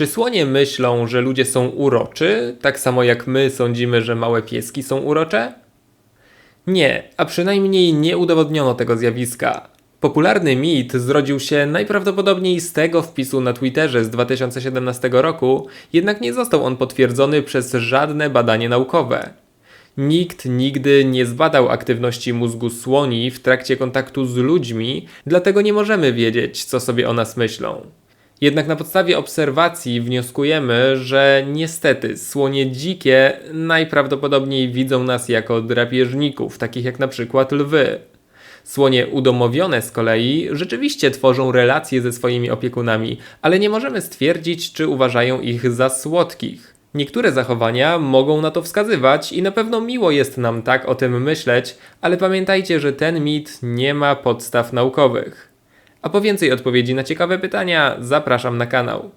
Czy słonie myślą, że ludzie są uroczy, tak samo jak my sądzimy, że małe pieski są urocze? Nie, a przynajmniej nie udowodniono tego zjawiska. Popularny mit zrodził się najprawdopodobniej z tego wpisu na Twitterze z 2017 roku, jednak nie został on potwierdzony przez żadne badanie naukowe. Nikt nigdy nie zbadał aktywności mózgu słoni w trakcie kontaktu z ludźmi, dlatego nie możemy wiedzieć, co sobie o nas myślą. Jednak na podstawie obserwacji wnioskujemy, że niestety słonie dzikie najprawdopodobniej widzą nas jako drapieżników, takich jak na przykład lwy. Słonie udomowione z kolei rzeczywiście tworzą relacje ze swoimi opiekunami, ale nie możemy stwierdzić, czy uważają ich za słodkich. Niektóre zachowania mogą na to wskazywać i na pewno miło jest nam tak o tym myśleć, ale pamiętajcie, że ten mit nie ma podstaw naukowych. A po więcej odpowiedzi na ciekawe pytania zapraszam na kanał.